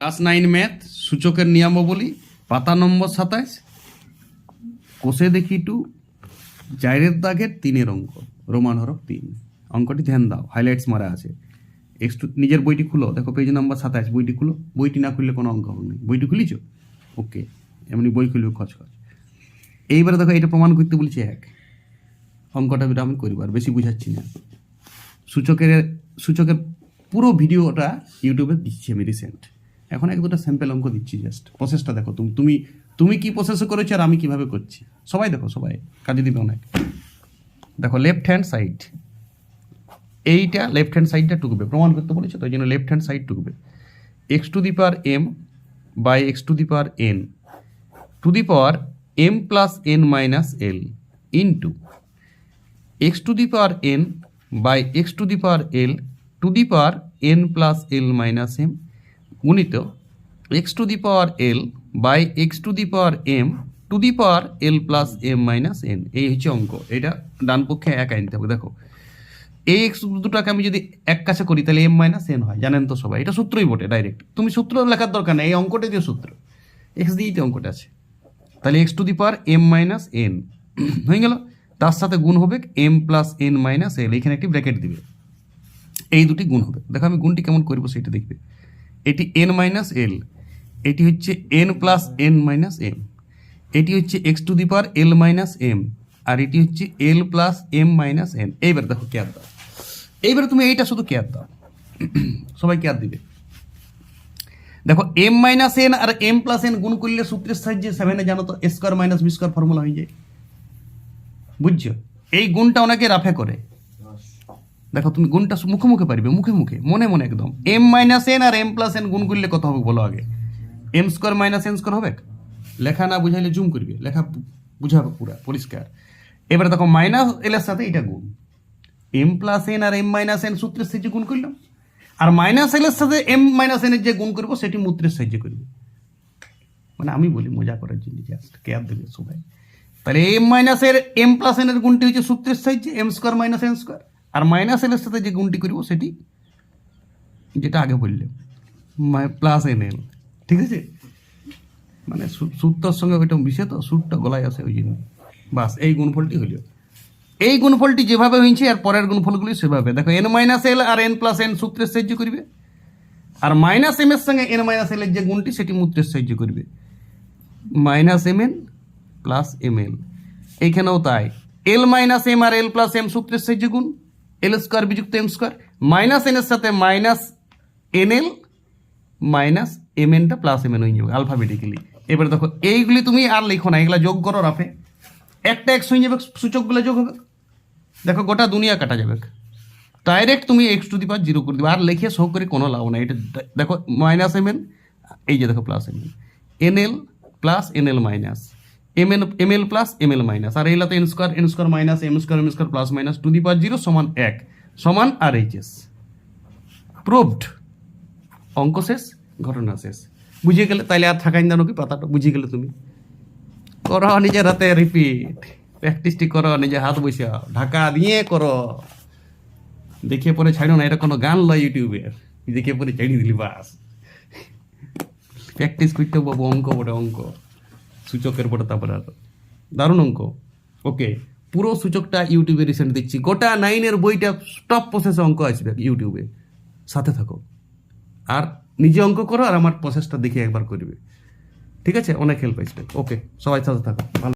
Class nine math, সূচকের নিয়মাবলী, পাতা নম্বর সাতাইশ, কোষে দেখি টু চারের দাগের তিনের অঙ্ক, রোমান হরফ তিন। অঙ্কটি ধ্যান দাও হাইলাইটস মারা আছে। একটু নিজের বইটি খুলো, দেখো পেজ নাম্বার সাতাইশ, বইটি খুলো। বইটি না খুললে কোনো অঙ্ক হবে না। বইটি খুলিছ? ওকে এমনি বই খুলবে খচ খচ এইবারে দেখো, এটা প্রমাণ করতে বলছি এক। অঙ্কটা বিটা আমি করিবার, বেশি বুঝাচ্ছি না। সূচকের সূচকের পুরো ভিডিওটা ইউটিউবে দিচ্ছি আমি রিসেন্ট এখন এক দুটো স্যাম্পেল অঙ্ক দিচ্ছি জাস্ট প্রসেসটা দেখো, তুমি তুমি তুমি কি প্রসেস করেছ আর আমি কীভাবে করছি? সবাই দেখো, সবাই। কাজে দিবে অনেক। দেখো লেফট হ্যান্ড সাইড এইটা লেফট হ্যান্ড সাইডটা টুকবে। প্রমাণ করতে বলেছে তো ওই জন্য left hand side টুকবে। X to the power m by x to the power n to the power m plus n minus l into x to the power n by x to the power l to the power n plus l minus m গুণিত x to the power l by x to the power m to the power l plus m minus n এই হচ্ছে অঙ্ক। এটা ডান পক্ষে এক আনতে হবে। দেখো এই এক্স দুটাকে আমি যদি এক কাছে করি, তাহলে এম মাইনাস এন হয়। জানেন তো সবাই, এটা সূত্রই বটে ডাইরেক্ট তুমি সূত্র লেখার দরকার নেই, এই অঙ্কটা দিয়ে সূত্র। এক্স দিয়েই তো অঙ্কটা আছে। তাহলে x to the power m minus n হয়ে গেল? তার সাথে গুণ হবে m plus n minus l এখানে একটি ব্র্যাকেট দিবে। এই দুটি গুণ হবে। দেখো আমি গুণটি কেমন করব সেটা দেখবে। এটি এন মাইনাস এল এটি হচ্ছে n plus n minus m এটি হচ্ছে x to the power l minus m আর এটি হচ্ছে l plus m minus n এইবার দেখো কেয়ার দাও এইবার তুমি এইটা শুধু কেয়ার দাও সবাই কেয়ার দিবে? দেখো এম মাইনাস এন আর এম প্লাস এন গুণ করলে সূত্রের সাহায্যে সেভেনে জানো তো square minus b square formula হয়ে যায়। বুঝছ? এই গুণটা অনেকে রাফে করে। দেখো, তুমি গুণটা মুখে মুখে পারবে, মুখে মুখে, মনে মনে একদম। এম মাইনাস এন আর এম প্লাস এন গুণ করলে কত হবে, বলো আগে। M square minus n square হবে? লেখা না বুঝাইলে জুম করবে, লেখা বুঝাবে পুরা, পরিষ্কার। এবারে দেখো মাইনাস এল এর সাথে এটা গুণ। এম প্লাস এন আর এম মাইনাস এন সূত্রের সাহায্যে গুণ করলাম আর মাইনাস এল এর সাথে এম মাইনাস এন এর যে গুণ করব, সেটি মূত্রের সাহায্যে করবে। মানে আমি বলি, মজা করার জন্য জাস্ট কেয়ার দেবে সবাই। তাহলে এম মাইনাস এর এম প্লাস এন এর গুণটি হচ্ছে সূত্রের সাহায্যে m square minus n square আর মাইনাস এল এর সাথে যে গুণটি করব সেটি যেটা আগে বললে প্লাস এন এল ঠিক আছে? মানে সূ- সূত্রর সঙ্গে ওইটা মিশে তো সূত্রটা গলায় আসে ওই জন্য। বাস, এই গুণফলটি হইল এই গুণফলটি যেভাবে হয়েছে আর পরের গুণফলগুলি সেভাবে। দেখো এন মাইনাস এল আর এন প্লাস এন সূত্রের সাহায্য করবে। আর মাইনাস এম এর সঙ্গে এন মাইনাস এল এর যে গুণটি, সেটি মূত্রের সাহায্য করবে। Minus m n plus m l এইখানেও তাই। এল মাইনাস এম আর এল প্লাস এম সূত্রের সাহায্য গুণ। এল স্কোয়ার বিযুক্ত এম স্কোয়ার মাইনাস এন এর সাথে minus n l minus m এনটা plus M N হয়ে যাবে আলফাবেটিক্যালি এবারে দেখো, এইগুলি তুমি আর লিখো না, এগুলা যোগ করো রাফে। একটা এক্স হয়ে যাবে, সূচকগুলো যোগ হবে। দেখো, গোটা দুনিয়া কাটা যাবে। ডাইরেক্ট তুমি x to the power zero করে দিবে। আর লিখে শো করে কোনো লাভ নাই। এটা দেখো মাইনাস এম এন এই যে দেখো plus m n n l plus n l minus m n m l plus m l minus R এইলাতে n square n square minus m square m square plus minus to the power zero সমান এক, সমান আর H S proved অঙ্ক শেষ, ঘটনা শেষ। বুঝিয়ে গেলে তাইলে আর থাকাই জানো কি পাতাটা? বুঝিয়ে গেলে তুমি। করো নিজের হাতে রিপিট প্র্যাকটিসটি করো নিজে হাত বসিয়া ঢাকা দিয়ে করো। দেখে পরে ছাড়ো না, এটা কোনো গান লয় ইউটিউবের দেখে পরে ছাড়ি দিলি বাস। প্র্যাকটিস করতে বাবু অঙ্ক বটে, অঙ্ক। সূচকের পরে তারপরে আর দারুণ অঙ্ক। ওকে পুরো সূচকটা ইউটিউবে রিসেন্ট দিচ্ছি গোটা নাইনের বইটা টপ প্রসেসে অঙ্ক আসবে ইউটিউবে। সাথে থাকো। আর নিজে অঙ্ক করো আর আমার প্রসেসটা দেখে একবার করবে। ঠিক আছে? অনেক হেল্প আসবে ওকে সবাই সাথে থাকো। ভালো